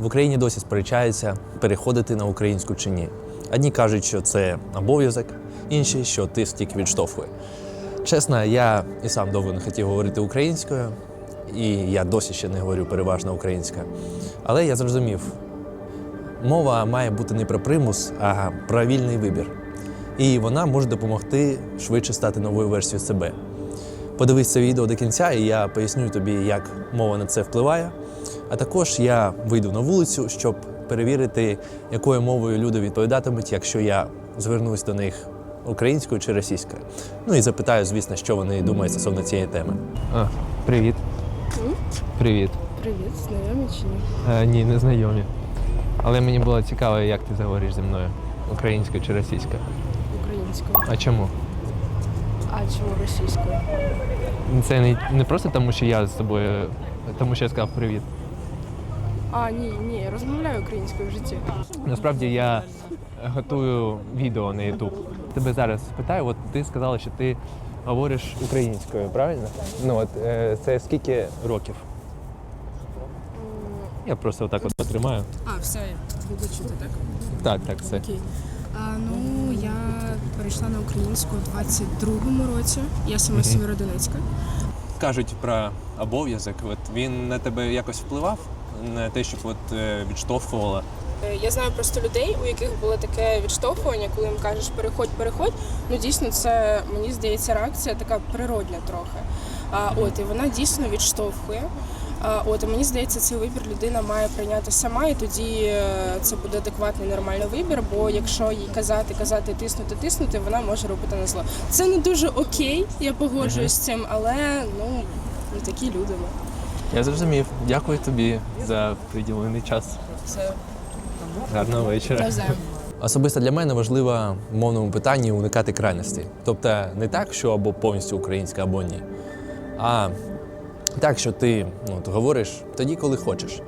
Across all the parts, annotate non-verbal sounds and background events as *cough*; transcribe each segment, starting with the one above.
В Україні досі сперечаються, переходити на українську чи ні. Одні кажуть, що це обов'язок, інші, що тиск тільки відштовхує. Чесно, я і сам довго не хотів говорити українською, і я досі ще не говорю переважно українською. Але я зрозумів, мова має бути не про примус, а про вільний вибір. І вона може допомогти швидше стати новою версією себе. Подивись це відео до кінця, і я поясню тобі, як мова на це впливає. А також я вийду на вулицю, щоб перевірити, якою мовою люди відповідатимуть, якщо я звернусь до них українською чи російською. Ну і запитаю, звісно, що вони думають стосовно цієї теми. А, привіт. Привіт. Привіт, знайомі чи ні? Е, ні, не знайомі. Але мені було цікаво, як ти заговориш зі мною українською чи російською. Українською. А чому? А чому російською? Це не, не просто тому, що я з тобою, тому що я сказав привіт. А, ні, ні, розмовляю українською в житті. Насправді я готую відео на YouTube. Тебе зараз питаю, от ти сказала, що ти говориш українською, правильно? Ну от е, це скільки років? Я просто отак от потримаю. А, все, буду чути, так? Так, так, все. Окей. А, ну, я перейшла на українську у 22-му році. Я сама з Сєвєродонецька. Кажуть про обов'язок. От він на тебе якось впливав на те, щоб от е, відштовхувала. Е, Я знаю просто людей, у яких було таке відштовхування, коли їм кажеш переходь, переходь. Ну дійсно, це мені здається реакція така природня трохи. А от і вона дійсно відштовхує. А, от і мені здається, цей вибір людина має прийняти сама, і тоді е, це буде адекватний нормальний вибір. Бо якщо їй казати, казати, тиснути, тиснути, вона може робити на зло. Це не дуже окей, я погоджуюсь з цим, але ну такі люди. Ми. Я зрозумів. Дякую тобі за приділений час. Все. Гарного вечора. навзаєм. Особисто для мене важливо в мовному питанні уникати крайності. Тобто не так, що або повністю українська, або ні. А так, що ти ну, от, говориш тоді, коли хочеш.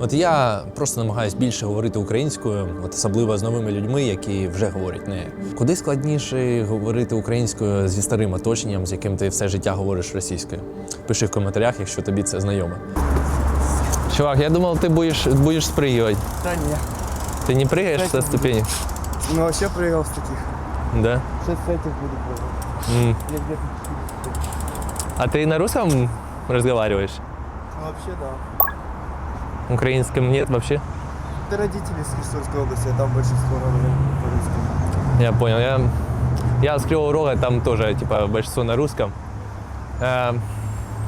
От я просто намагаюся більше говорити українською, от особливо з новими людьми, які вже говорять нею. Куди складніше говорити українською зі старим оточенням, з яким ти все життя говориш російською. Пиши в коментарях, якщо тобі це знайоме. Чувак, я думал, ты будешь, будешь спрыгивать. Да не. Ты не прыгаешь со ступенек? Ну вообще прыгал с таких. Да. Сейчас с этих буду прыгать. М. Я где-то... А ты на русском разговариваешь? Вообще да. Украинском нет вообще? Это родители из Херсонской области, а там большинство говорят по-русски. Я понял. Я, я с Кривого Рога, там тоже типа большинство на русском. Э,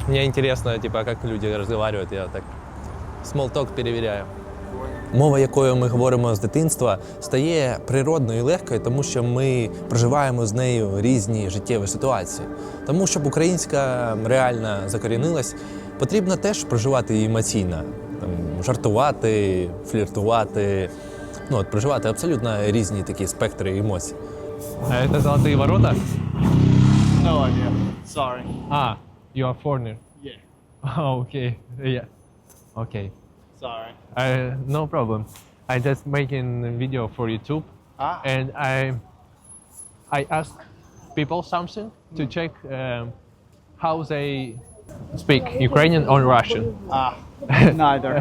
мне интересно, типа, как люди разговаривают. Я так small talk переверяю. Мова, якою ми говоримо з дитинства, стає природною і легкою, тому що ми проживаємо з нею різні життєві ситуації. Тому, щоб українська реально закорінилась, потрібно теж проживати її емоційно, там, жартувати, фліртувати, ну от проживати абсолютно різні такі спектри емоцій. А это золотые ворота? No idea. Sorry. А, you are foreigner. Yeah. Oh, okay. Yeah. Okay. Sorry. Uh, no problem. I just making a video for YouTube, Ah. and I I ask people something to check um, how they speak Ukrainian or Russian. Ah. *laughs* Neither.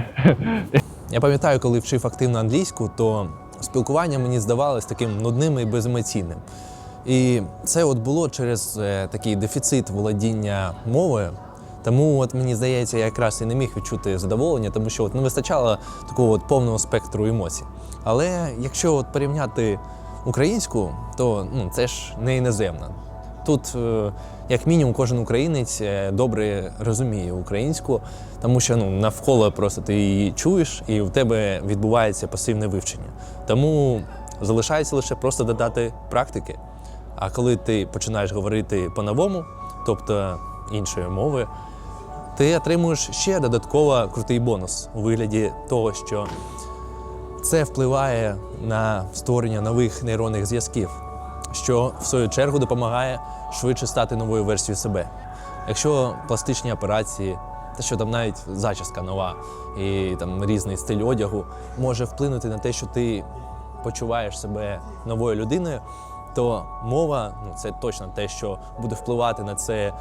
Я пам'ятаю, коли вчив активно англійську, то спілкування мені здавалось таким нудним і беземоційним. І це от було через е, такий дефіцит володіння мовою. Тому от мені здається, я якраз і не міг відчути задоволення, тому що от не вистачало такого от повного спектру емоцій. Але якщо от порівняти українську, то ну, це ж не іноземна. Тут, е, як мінімум, кожен українець е, добре розуміє українську, тому що ну, навколо просто ти її чуєш, і в тебе відбувається пасивне вивчення. Тому залишається лише просто додати практики. А коли ти починаєш говорити по-новому, тобто іншою мовою, ти отримуєш ще додатково крутий бонус у вигляді того, що це впливає на створення нових нейронних зв'язків, що в свою чергу допомагає швидше стати новою версією себе. Якщо пластичні операції, та що там навіть зачіска нова і там різний стиль одягу може вплинути на те, що ти почуваєш себе новою людиною, то мова ну це точно те, що буде впливати на це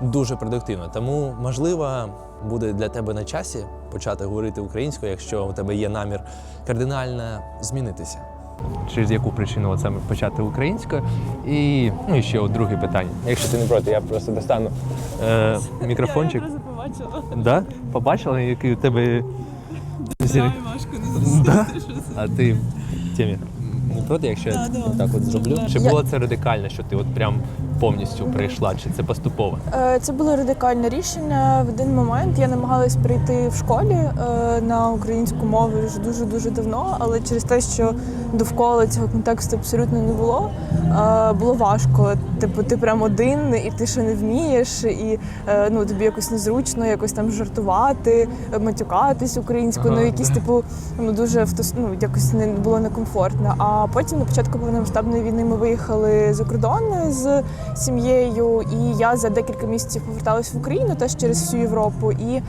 дуже продуктивно. Тому, можливо, буде для тебе на часі почати говорити українською, якщо у тебе є намір кардинально змінитися. Через яку причину от саме почати українською? І ну, і ще от друге питання. Якщо ти не проти, я просто достану е, *laughs* мікрофончик. Я побачила. Да? Побачила, який у тебе зір... Ай, важко не Да? зрозуміти. А ти Тімі, не проти, якщо я так от зроблю? Чи було це радикально, що ти от прям повністю прийшла, чи це поступово? Е, Це було радикальне рішення. В один момент я намагалась прийти в школі е, на українську мову вже дуже дуже давно, але через те, що довкола цього контексту абсолютно не було, е, було важко. Типу, ти прям один, і ти ще не вмієш, і ну тобі якось незручно, якось там жартувати, матюкатись українською. Ага. Ну якісь типу ну дуже ну, якось не було некомфортно. А потім на початку повномасштабної війни ми виїхали за кордон з сім'єю, і я за декілька місяців поверталась в Україну теж через всю Європу. І е,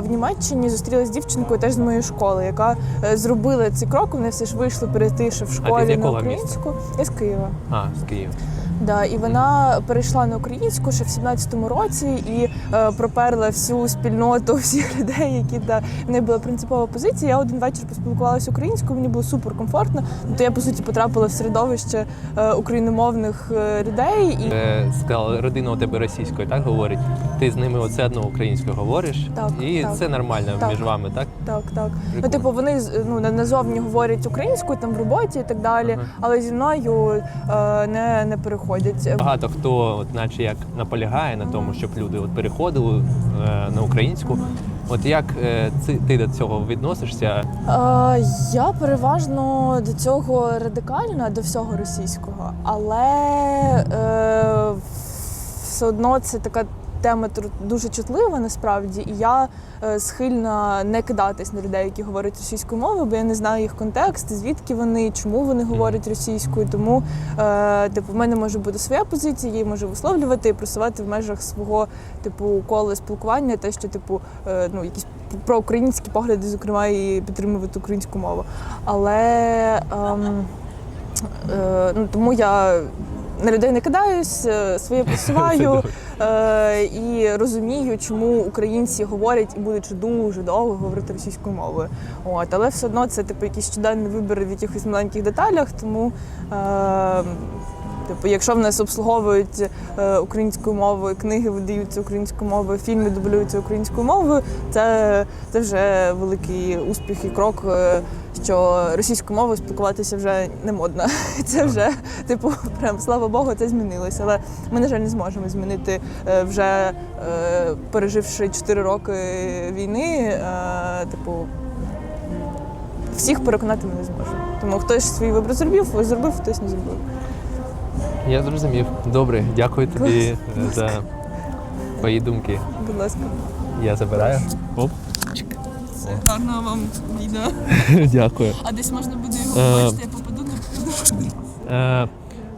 в Німеччині зустрілася з дівчинкою теж з моєї школи, яка е, зробила цей крок. Вони все ж вийшли перейти ще в школі на якого українську. Я з Києва. А, з Києва. Да, і вона перейшла на українську ще в 17-му році і е, проперла всю спільноту всіх *laughs* людей, які да, в неї була принципова позиція. Я один вечір поспілкувалася українською, мені було супер комфортно. То я по суті потрапила в середовище е, україномовних е, людей. І Е, сказала, родина у тебе російською, так говорить. Ти з ними оце одно українською говориш, Так, і так. це нормально Так. між вами, так? так, так. Ну, Прикольно. типу, вони з- ну на- назовні говорять українською там в роботі і так далі, Ага. але зі мною е, не, не переходять. Багато хто, от, наче як наполягає на тому, щоб люди от переходили е, на українську. От як е, ци- ти до цього відносишся? Е, я переважно до цього радикальна, до всього російського, але е, все одно це така тема дуже чутлива насправді, і я е, схильна не кидатись на людей, які говорять російською мовою, бо я не знаю їх контекст, звідки вони, чому вони говорять російською. Тому е, типу, в мене може бути своя позиція, я її можу висловлювати і просувати в межах свого типу кола спілкування, те, що типу е, ну якісь проукраїнські погляди, зокрема, і підтримувати українську мову. Але ем, е, ну, тому я на людей не кидаюсь, е, своє *laughs* просуваю е, і розумію, чому українці говорять і будуть дуже довго говорити російською мовою. От, але все одно це типу якийсь щоденний вибір в якихось маленьких деталях. Тому е, Типу, якщо в нас обслуговують е, українською мовою, книги видаються українською мовою, фільми дублюються українською мовою, це, це вже великий успіх і крок, е, що російською мовою спілкуватися вже не модно. *laughs* Це вже, типу, прям слава Богу, це змінилося. Але ми, на жаль, не зможемо змінити е, вже е, переживши 4 роки війни. е, Типу, всіх переконати ми не зможемо. Тому хтось свій вибір зробив, зробив, хтось не зробив. Я зрозумів. Добре, дякую тобі е, за твої думки. Будь ласка. Я забираю. Оп. *laughs* Гарного вам відео. Дякую. А десь можна буде Е, його побачити, я попаду на Е,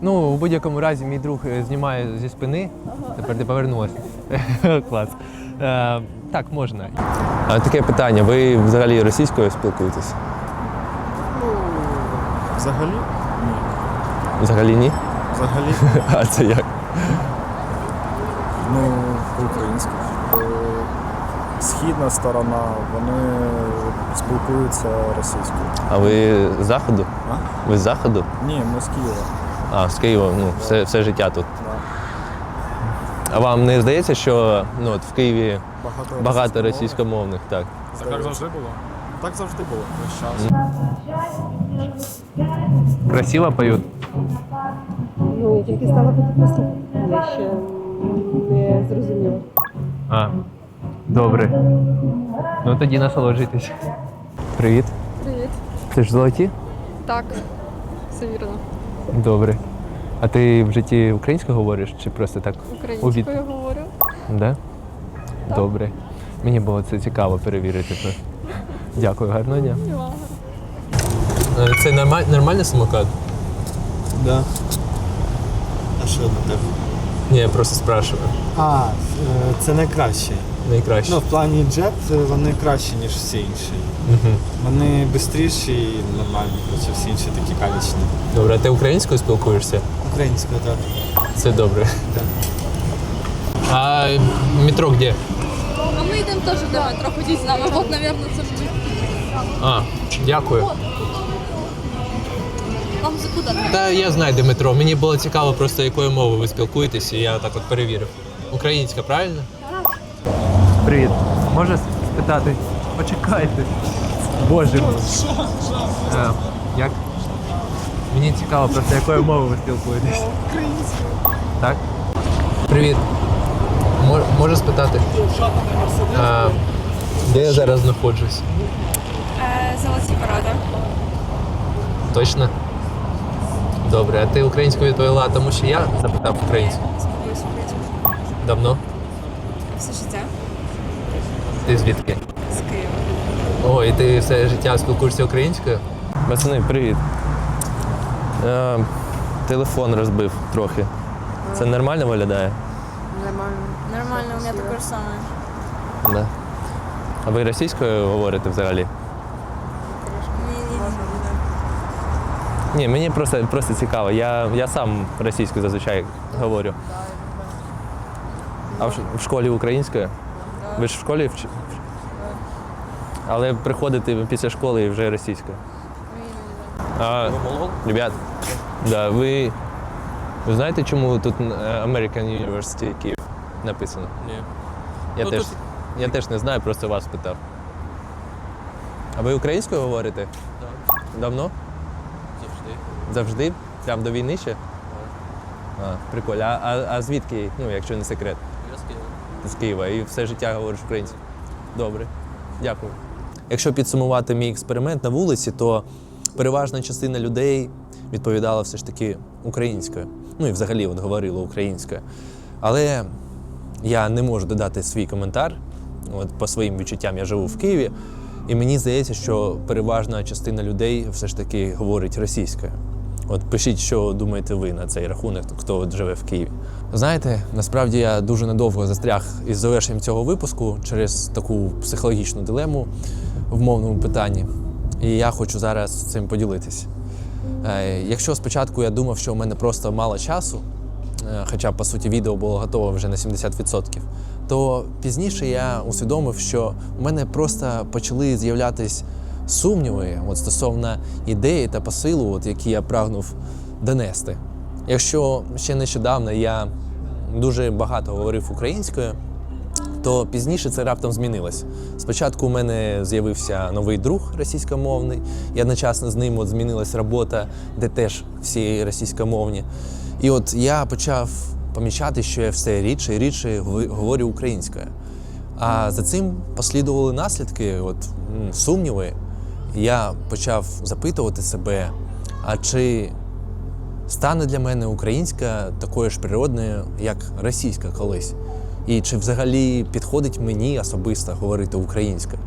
ну, у будь-якому разі, мій друг е, знімає зі спини. Тепер ти повернулася. *laughs* Клас. Е, так, можна. А таке питання: ви взагалі російською спілкуєтесь? Взагалі? Ні. Взагалі ні? Взагалі, *laughs* А це як? ну, по-українськи. Східна сторона, вони спілкуються російською. А ви з заходу? А? Ви з заходу? Ні, ми з Києва. А, з Києва, ну, все, все життя тут. Да. А вам не здається, що ну, от в Києві Багато, багато російськомовних. російськомовних, так? Так завжди було? Так завжди було. Весь час. Красиво поють. Ну, я тільки стала бути красива. Я ще не зрозуміла. А, добре. Ну тоді насолоджуйтесь. Привіт. Привіт. Ти ж золоті? Так, все вірно. Добре. А ти в житті українською говориш чи просто так? Українською говорю. Да? Добре. Мені було це цікаво перевірити. просто. Дякую, гарного дня. Це нормальний самокат? Да. А що на тебе? Ні, я просто спрашиваю. А, е, це найкраще. Найкраще. Ну, в плані джет е, вони кращі, ніж всі інші. Угу. Вони швидші і нормальні, хоча всі інші такі калічні. Добре, а ти українською спілкуєшся? Українською, так. Це добре. Так. А метро де? А ми йдемо теж до метро, ходіть з нами. От, напевно, це буде. А, дякую. Вам за куди? Та я знаю, де метро. Мені було цікаво просто, якою мовою ви спілкуєтесь, і я так от перевірив. Українська, правильно? Привіт. Можна спитати? Почекайте. Боже. Е, Як? Мені цікаво просто, якою мовою ви спілкуєтесь. Українською. Так? Привіт. Мож- Можу спитати? А, де я зараз знаходжусь? Золоті поради. Точно? Добре, а ти українською відповіла, тому що я запитав українською. Давно? Все життя Ти звідки? з Києва. О, і ти все життя спілкуєшся українською? Пацани, привіт. Е, телефон розбив трохи. Це нормально виглядає? Нормально, Нормально, у мене таке ж саме. Да. А ви російською говорите взагалі? Ні, мені просто, просто цікаво. Я, я сам російською зазвичай говорю. А в, ш- в школі українською? Ви ж в школі вч... Але приходите після школи і вже російською. А, ребят, да, ви, ви знаєте, чому тут е, American University Київ написано? Ні. Я, теж, я теж не знаю, просто вас питав. А ви українською говорите? Так. Давно? Завжди. Завжди? Прям до війни ще? Так. А, прикольно. А, а, а звідки, ну, якщо не секрет? З Києва. І все життя говориш українською? Добре. Дякую. Якщо підсумувати мій експеримент на вулиці, то переважна частина людей відповідала все ж таки українською. Ну і взагалі от говорила українською. Але я не можу додати свій коментар. От по своїм відчуттям я живу в Києві, і мені здається, що переважна частина людей все ж таки говорить російською. От пишіть, що думаєте ви на цей рахунок, хто живе в Києві. Знаєте, насправді я дуже надовго застряг із завершенням цього випуску через таку психологічну дилему в мовному питанні. І я хочу зараз цим поділитись. Е, Якщо спочатку я думав, що у мене просто мало часу, е, хоча по суті відео було готове вже на 70%, то пізніше я усвідомив, що у мене просто почали з'являтись сумніви от, стосовно ідеї та посилу, от, які я прагнув донести. Якщо ще нещодавно я дуже багато говорив українською, то пізніше це раптом змінилось. Спочатку у мене з'явився новий друг російськомовний, і одночасно з ним от змінилась робота, де теж всі російськомовні. І от я почав помічати, що я все рідше і рідше говорю українською. А за цим послідували наслідки, от сумніви. Я почав запитувати себе, а чи стане для мене українська такою ж природною, як російська колись? І чи взагалі підходить мені особисто говорити українською?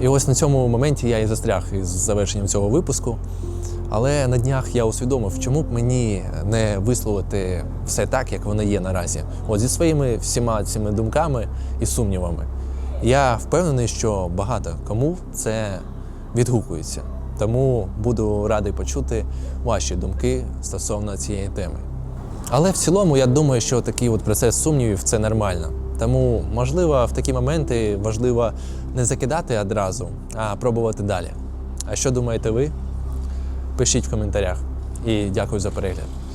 І ось на цьому моменті я і застряг із завершенням цього випуску. Але на днях я усвідомив, чому б мені не висловити все так, як воно є наразі, от зі своїми всіма цими думками і сумнівами. Я впевнений, що багато кому це відгукується. Тому буду радий почути ваші думки стосовно цієї теми. Але в цілому я думаю, що такий от процес сумнівів це нормально. Тому, можливо, в такі моменти важливо не закидати одразу, а пробувати далі. А що думаєте ви? Пишіть в коментарях. І дякую за перегляд.